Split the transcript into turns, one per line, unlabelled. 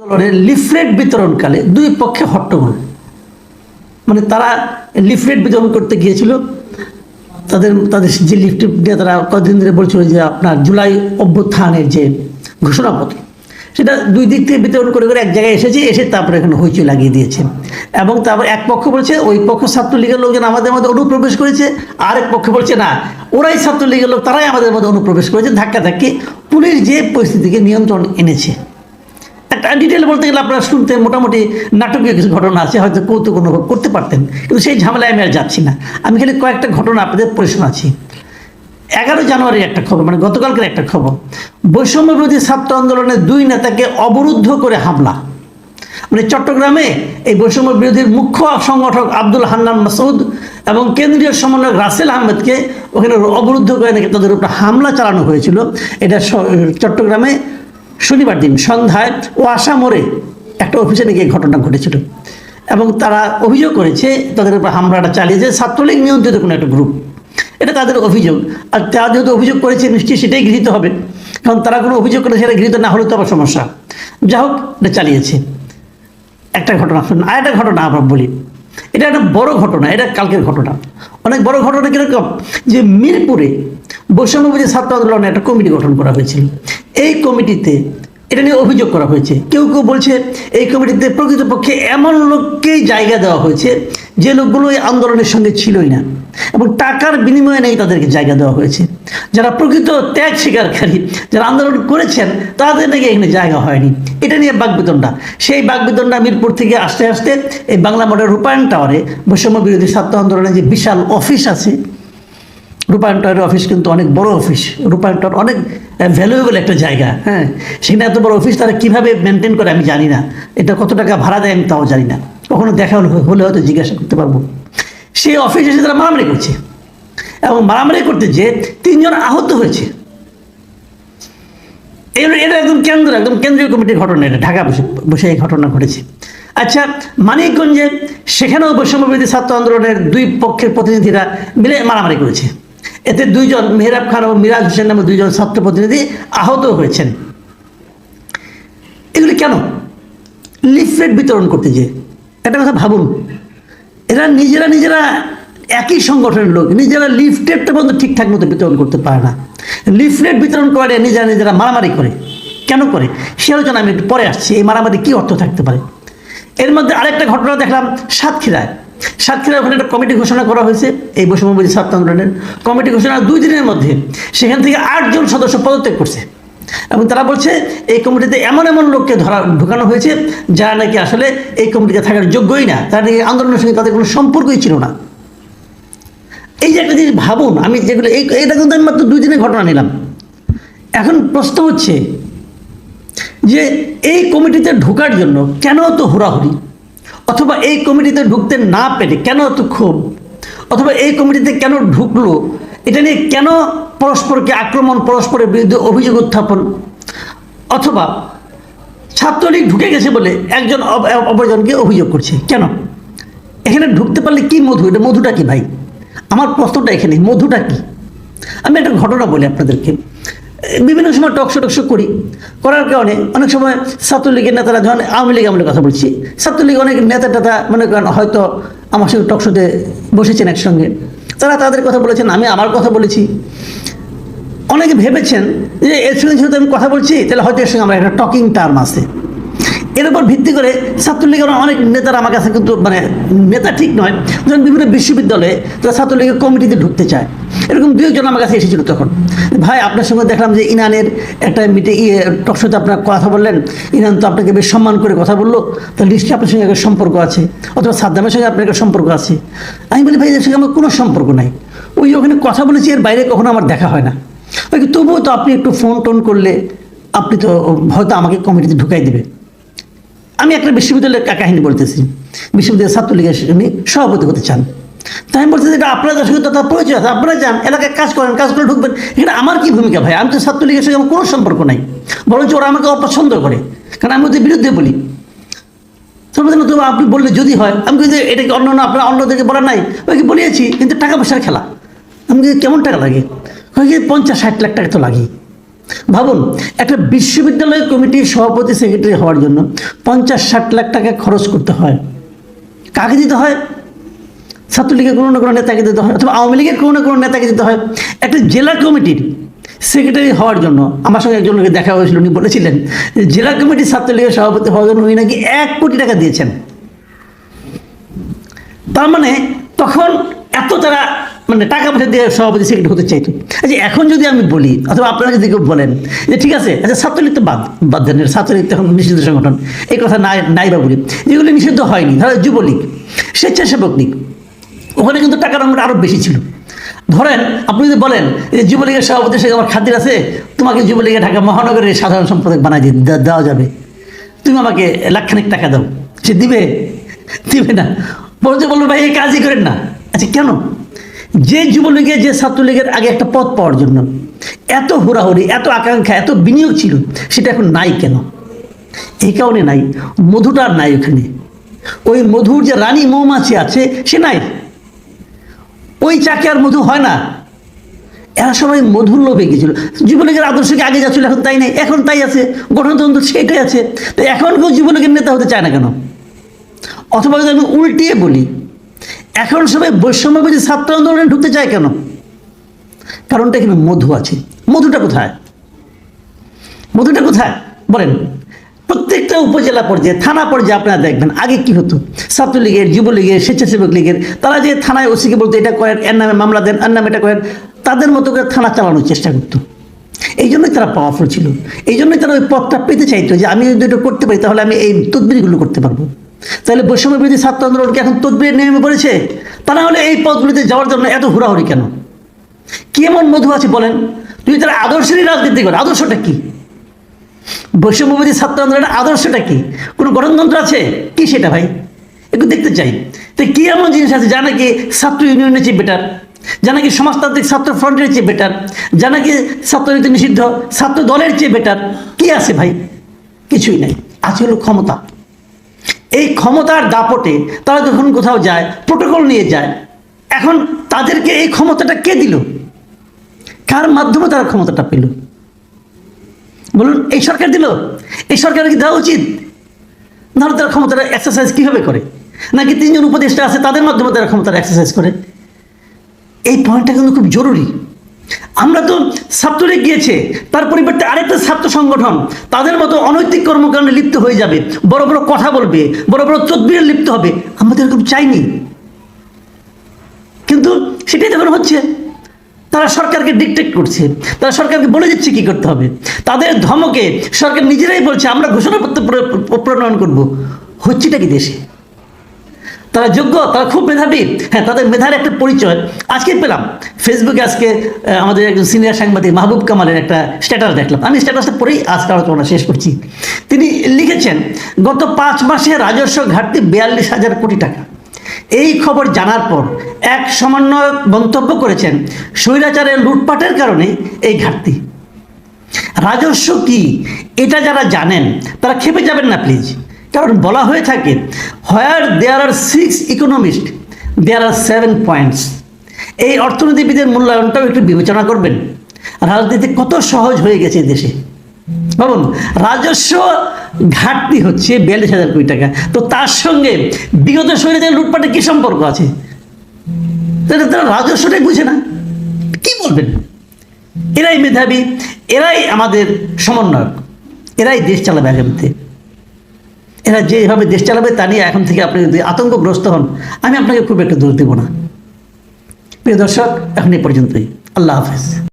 আন্দোলনের লিফলেট বিতরণকালে দুই পক্ষে হট্টগোল। মানে তারা লিফলেট বিতরণ করতে গিয়েছিল। তাদের তাদের যে লিফলেট দিয়ে তারা কদিন ধরে বলছিল যে আপনার জুলাই অভ্যুত্থানের যে ঘোষণাপত্র, সেটা দুই দিক থেকে বিতরণ করে করে এক জায়গায় এসেছে, এসে তারপরে এখানে হইচই লাগিয়ে দিয়েছে। এবং তারপর এক পক্ষ বলছে, ওই পক্ষ ছাত্রলীগের লোকজন আমাদের মধ্যে অনুপ্রবেশ করেছে। আর এক পক্ষ বলছে, না, ওরাই ছাত্রলীগের লোক, তারাই আমাদের মধ্যে অনুপ্রবেশ করেছে। ধাক্কা ধাক্কি পুলিশ যে পরিস্থিতিকে নিয়ন্ত্রণ এনেছে। ডিটেল বলতে গেলে আপনারা শুনতে মোটামুটি নাটকীয় কিছু ঘটনা আছে, হয়তো কৌতুক অনুভব করতে পারতেন, কিন্তু সেই ঝামেলায় আমি আর যাচ্ছি না। আমি খালি কয়েকটা ঘটনা আপনাদের প্রশ্ন আছি। এগারো জানুয়ারির একটা খবর মানে গতকালকের একটা খবর। বৈষম্য বিরোধী ছাত্র আন্দোলনের দুই নেতাকে অবরুদ্ধ করে হামলা। মানে চট্টগ্রামে এই বৈষম্য বিরোধীর মুখ্য সংগঠক আব্দুল হান্নান মাসুদ এবং কেন্দ্রীয় সমন্বয়ক রাসেল আহমেদকে ওখানে অবরুদ্ধ করে নাকি তাদের উপর হামলা চালানো হয়েছিল। এটা চট্টগ্রামে শনিবার দিন সন্ধ্যায় ও মোড়ে একটা অফিসে নাকি ঘটনা ঘটেছিল। এবং তারা অভিযোগ করেছে, তাদের উপর হামলাটা চালিয়েছে ছাত্রলীগ নিয়ন্ত্রিত কোনো একটা গ্রুপ এটা তাদের অভিযোগ। আর তারা যেহেতু অভিযোগ করেছে, নিশ্চয়ই সেটাই গৃহীত হবে। কারণ তারা কোনো অভিযোগ করে সেটা গৃহীত না হলে তো আবার সমস্যা। যা হোক, এটা চালিয়েছে। একটা ঘটনা শুনুন আর একটা ঘটনা আমরা বলি। এটা একটা বড় ঘটনা, এটা কালকের ঘটনা। অনেক বড় ঘটনা কীরকম? যে মিরপুরে বৈষম্যবিধি ছাত্র আন্দোলনে একটা কমিটি গঠন করা হয়েছিল। এই কমিটিতে এটা নিয়ে অভিযোগ করা হয়েছে। কেউ কেউ বলছে, এই কমিটিতে প্রকৃতপক্ষে এমন লোককেই জায়গা দেওয়া হয়েছে যে লোকগুলো এই আন্দোলনের সঙ্গে ছিলই না। এবং টাকার বিনিময়ে নেই তাদেরকে জায়গা দেওয়া হয়েছে। যারা প্রকৃত ত্যাগ স্বীকারকারী যারা আন্দোলন করেছেন, তাদের নাকি এখানে জায়গা হয়নি। এটা নিয়ে বাগবিতণ্ডা। সেই বাগবিতণ্ডা মিরপুর থেকে আসতে আসতে এই বাংলা মোড়ের রূপায়ণ টাওয়ারে বৈষম্য বিরোধী ছাত্র আন্দোলনের যে বিশাল অফিস আছে, রূপায়ণ টাওয়ারের অফিস কিন্তু অনেক বড় অফিস। রূপায়ণ টাওয়ার অনেক ভ্যালুয়েবল একটা জায়গা হ্যাঁ। সেখানে এত বড় অফিস তারা কীভাবে মেনটেন করে আমি জানি না। এটা কত টাকা ভাড়া দেয় আমি তাও জানি না। কখনো দেখা হলে হয়তো জিজ্ঞাসা করতে পারব। সেই অফিসে এসে তারা মারামারি করছে। এবং মারামারি করতে যে তিনজন আহত হয়েছে। এটা একদম কেন্দ্র, একদম কেন্দ্রীয় কমিটির ঘটনা এটা, ঢাকা বসে বসে এই ঘটনা ঘটেছে। আচ্ছা মানিকগঞ্জে সেখানেও বৈষম্যবিরোধী ছাত্র আন্দোলনের দুই পক্ষের প্রতিনিধিরা মিলে মারামারি করেছে। এতে দুইজন মেহরাব খান এবং মিরাজ হোসেন নামে দুইজন ছাত্র প্রতিনিধি আহত হয়েছেন। এগুলি কেন? লিফলেট বিতরণ করতে যে, একটা কথা ভাবুন। এরা নিজেরা নিজেরা একই সংগঠনের লোক, নিজেরা লিফলেটটা পর্যন্ত ঠিকঠাক মতো বিতরণ করতে পারে না। লিফলেট বিতরণ করে নিজেরা নিজেরা মারামারি করে। কেন করে? সে আলোচনা আমি একটু পরে আসছি, এই মারামারি কী অর্থ থাকতে পারে? এর মধ্যে আরেকটা ঘটনা দেখলাম সাতক্ষীরায়। সাতক্ষীরায় ওখানে একটা কমিটি ঘোষণা করা হয়েছে, এই বৈষম্যবাদী ছাত্র আন্দোলনের। কমিটি ঘোষণা দুই দিনের মধ্যে, সেখান থেকে আটজন সদস্য পদত্যাগ করছে। এবং তারা বলছে, এই কমিটিতে এমন এমন লোককে ধরা, ঢুকানো হয়েছে যারা নাকি আসলে এই কমিটিতে থাকার যোগ্যই না। তারা নাকি আন্দোলনের সঙ্গে তাদের কোনো সম্পর্কই ছিল না। এই যে একটা জিনিস ভাবুন, আমি যেগুলো, এই এটা কিন্তু আমি মাত্র দুই দিনের ঘটনা নিলাম। এখন প্রশ্ন হচ্ছে যে, এই কমিটিতে ঢোকার জন্য কেন তো হুড়াহুড়ি? অথবা এই কমিটিতে ঢুকতে না পেরে কেন তো ক্ষোভ? অথবা এই কমিটিতে কেন ঢুকলো? এটা নিয়ে কেন পরস্পরকে আক্রমণ, পরস্পরের বিরুদ্ধে অভিযোগ উত্থাপন? অথবা ছাত্রলীগ ঢুকে গেছে বলে একজন অপ- অপরজনকে অভিযোগ করছে। কেন? এখানে ঢুকতে পারলে কি মধু? এটা মধুটা কি ভাই? আমার প্রশ্নটা এখানে, মধুটা কি? আমি একটা ঘটনা বলি আপনাদেরকে। বিভিন্ন সময় টকশো টকশো করি। করার কারণে অনেক সময় ছাত্রলীগের নেতারা যখন আওয়ামী লীগ আমলের কথা বলছি, ছাত্রলীগ অনেক নেতা টেতা মনে করেন হয়তো আমার সঙ্গে টকশোতে বসেছেন একসঙ্গে। তারা তাদের কথা বলেছেন, আমি আমার কথা বলেছি। অনেকে ভেবেছেন যে, এর সঙ্গে যেহেতু আমি কথা বলছি, তাহলে হয়তো এর সঙ্গে আমার একটা টকিং টার্ম আছে। এর উপর ভিত্তি করে ছাত্রলীগের অনেক নেতারা আমার কাছে কিন্তু মানে নেতা ঠিক নয়। যখন বিভিন্ন বিশ্ববিদ্যালয়ে তারা ছাত্রলীগের কমিটিতে ঢুকতে চায়। এরকম দু একজন আমার কাছে এসেছিল তখন। ভাই, আপনার সঙ্গে দেখলাম যে ইনানের একটা মিটে ইয়ে টকশোতে আপনার কথা বললেন। ইনান তো আপনাকে বেশ সম্মান করে কথা বলল। তাহলে নিশ্চয়ই আপনার সঙ্গে একটা সম্পর্ক আছে। অথবা সাদ্দামের সঙ্গে আপনার একটা সম্পর্ক আছে। আমি বলি, ভাই এর সঙ্গে আমার কোনো সম্পর্ক নাই। ওই ওখানে কথা বলেছি, এর বাইরে কখনো আমার দেখা হয় না। তবুও তো আপনি একটু ফোন টোন করলে আপনি তো হয়তো আমাকে কমিটিতে ঢুকাই দেবে। আমি একটা বিশ্ববিদ্যালয়ের কাহিনী বলতেছি। বিশ্ববিদ্যালয়ের ছাত্রলীগের উনি সভাপতি হতে চান। তাই আমি বলতেছি এটা আপনাদের সঙ্গে তো তার পরিচয় আছে, আপনারা যান, এলাকায় কাজ করেন, কাজ করে ঢুকবেন। এখানে আমার কি ভূমিকা ভাই? আমি তো ছাত্রলীগের সঙ্গে আমার কোনো সম্পর্ক নাই। বরঞ্চ ওরা আমাকে অপছন্দ করে। কারণ আমি ওদের বিরুদ্ধে বলি। সর্বদিন তো আপনি বললে যদি হয়, আমি কিন্তু এটাকে অন্য অন্য আপনার অন্যদেরকে বলা নাই। ওকে বলিয়েছি কিন্তু টাকা পয়সার খেলা। আমি কেমন টাকা লাগে? পঞ্চাশ, ষাট লাখ টাকা তো লাগে ভাবুন, একটা বিশ্ববিদ্যালয় কমিটির সভাপতি সেক্রেটারি হওয়ার জন্য পঞ্চাশ ষাট লাখ টাকা খরচ করতে হয়। কাকে দিতে হয়? ছাত্রলীগের কোনো না কোনো নেতাকে দিতে হয়, অথবা আওয়ামী লীগের কোনো না কোনো নেতাকে দিতে হয়। একটা জেলা কমিটির সেক্রেটারি হওয়ার জন্য, আমার সঙ্গে একজন লোকের দেখা হয়েছিল, উনি বলেছিলেন যে জেলা কমিটির ছাত্রলীগের সভাপতি হওয়ার জন্য উনি নাকি এক কোটি টাকা দিয়েছেন। তার মানে তখন এত তারা মানে টাকা পয়সা দিয়ে সভাপতি সেক্রেটারি হতে চাইতো। আচ্ছা এখন যদি আমি বলি, অথবা আপনারা যদি কেউ বলেন, যে ঠিক আছে আচ্ছা ছাত্রলীগ তো বাদ বাদ দেন, ছাত্রলীগ তো এখন নিষিদ্ধ সংগঠন। এই কথা নাই নাই বা বলি। যেগুলি নিষিদ্ধ হয়নি, ধরো যুবলীগ, স্বেচ্ছাসেবক লীগ, ওখানে কিন্তু টাকার অঙ্কটা আরও বেশি ছিল। ধরেন, আপনি যদি বলেন যে যুবলীগের সভাপতি সঙ্গে আমার খাতির আছে, তোমাকে যুবলীগে ঢাকা মহানগরের সাধারণ সম্পাদক বানাই দিয়ে দেওয়া যাবে। তুমি আমাকে লাখখানিক টাকা দাও। সে দিবে? দিবে না। বলতে বলব, ভাই, এই কাজই করেন না। আচ্ছা কেন? যে যুবলীগের, যে ছাত্রলীগের আগে একটা পদ পাওয়ার জন্য এত হুড়াহুড়ি, এত আকাঙ্ক্ষা, এত বিনিয়োগ ছিল, সেটা এখন নাই কেন? এই কারণে নাই, মধুটা নাই ওখানে। ওই মধুর যে রানী মৌমাছি আছে, সে নাই। ওই চাকে আর মধু হয় না। এরা সবাই মধুর লোভে গেছিল। যুবলীগের আদর্শকে আগে যাচ্ছিল, এখন তাই নেই। এখন তাই আছে। গঠনতন্ত্র সেটাই আছে। তো এখন কেউ যুবলীগের নেতা হতে চায় না কেন? অথবা যদি আমি উল্টিয়ে বলি এখন সবাই বৈষম্যবাদী ছাত্র আন্দোলনে ঢুকতে চায় কেন? কারণটা এখানে মধু আছে। মধুটা কোথায়? মধুটা কোথায়? বলেন, প্রত্যেকটা উপজেলা পর্যায়ে, থানা পর্যায়ে আপনারা দেখবেন, আগে কি হতো? ছাত্রলীগের, যুবলীগের, স্বেচ্ছাসেবক লীগের, তারা যে থানায় ওসিকে বলতো, এটা করেন, এর নামে মামলা দেন, এর নামে এটা করেন, তাদের মতো করে থানা চালানোর চেষ্টা করতো। এই জন্যই তারা পাওয়ারফুল ছিল। এই জন্যই তারা ওই পথটা পেতে চাইতো যে, আমি যদি এটা করতে পারি, তাহলে আমি এই তদবিরগুলো করতে পারব। তাহলে বৈষম্য বিরোধী ছাত্র আন্দোলনকে এখন তদবির নেমে পড়েছে তা না হলে এই পথগুলিতে যাওয়ার জন্য এত হুড়াহুড়ি কেন? কি এমন মধু আছে বলেন? যদি তারা আদর্শেরই রাজনীতি করে। আদর্শটা কি? বৈষম্যবাদী ছাত্র আন্দোলনের আদর্শটা কি? কোনো গণতন্ত্র আছে? কি সেটা ভাই? একটু দেখতে চাই। তো কি এমন জিনিস আছে যা নাকি ছাত্র ইউনিয়নের চেয়ে বেটার যা নাকি সমাজতান্ত্রিক ছাত্র ফ্রন্টের চেয়ে বেটার যা নাকি ছাত্রনীতি নিষিদ্ধ ছাত্র দলের চেয়ে বেটার কি আছে ভাই? কিছুই নাই। আছে হলো ক্ষমতা। এই ক্ষমতার দাপটে তারা যখন কোথাও যায় প্রোটোকল নিয়ে যায়, এখন তাদেরকে এই ক্ষমতাটা কে দিল? কার মাধ্যমে তারা ক্ষমতাটা পেল? বলুন, এই সরকার দিল? এই সরকারের কি দেওয়া উচিত? নাহলে তারা ক্ষমতার এক্সারসাইজ কীভাবে করে? নাকি তিনজন উপদেষ্টা আছে, তাদের মাধ্যমে তারা ক্ষমতার এক্সারসাইজ করে? এই পয়েন্টটা কিন্তু খুব জরুরি। আমরা তো ছাত্রলীগ গিয়েছে, তার পরিবর্তে আরেকটা ছাত্র সংগঠন, তাদের মতো অনৈতিক কর্মকাণ্ডে লিপ্ত হয়ে যাবে, বড় বড় কথা বলবে, বড় বড় তদবিরে লিপ্ত হবে, আমরা তো এরকম চাইনি। কিন্তু সেটাই তখন হচ্ছে। তারা সরকারকে ডিকটেট করছে, তারা সরকারকে বলে দিচ্ছে কি করতে হবে। তাদের ধমকে সরকার নিজেরাই বলছে, আমরা ঘোষণাপত্র প্র- প্র- প্রণয়ন করব। হচ্ছেটা কি দেশে? তারা যোগ্য, তারা খুব মেধাবী। হ্যাঁ তাদের মেধার একটা পরিচয়। আজকে পেলাম। ফেসবুকে আজকে আমাদের একজন সিনিয়র সাংবাদিক মাহবুব কামালের একটা স্ট্যাটাস দেখলাম। আমি স্ট্যাটাসটা পরেই আজকে আলোচনা শেষ করছি। তিনি লিখেছেন, গত পাঁচ মাসে রাজস্ব ঘাটতি বিয়াল্লিশ হাজার কোটি টাকা। এই খবর জানার পর এক সমন্বয়ক মন্তব্য করেছেন, স্বৈরাচারের লুটপাটের কারণে এই ঘাটতি। রাজস্ব কি? এটা যারা জানেন, তারা খেপে যাবেন না প্লিজ কারণ বলা হয়ে থাকে where there are six economist there are seven points এই অর্থনীতিবিদের মূল্যায়নটাও একটু বিবেচনা করবেন। রাজনীতি কত সহজ হয়ে গেছে দেশে। ভাবুন, রাজস্ব ঘাটতি হচ্ছে বিয়াল্লিশ হাজার কোটি টাকা। তো তার সঙ্গে বিগত শরীরে লুটপাটের কি সম্পর্ক আছে? তারা রাজস্বটাই বুঝে না। কি বলবেন? এরাই মেধাবী, এরাই আমাদের সমন্বয়ক, এরাই দেশ চালাবে আগামীতে। এরা যেভাবে দেশ চালাবে তা নিয়ে এখন থেকে আপনি যদি আতঙ্কগ্রস্ত হন, আমি আপনাকে খুব একটা দোষ দেব না। প্রিয় দর্শক, এখন এই পর্যন্তই। আল্লাহ হাফেজ।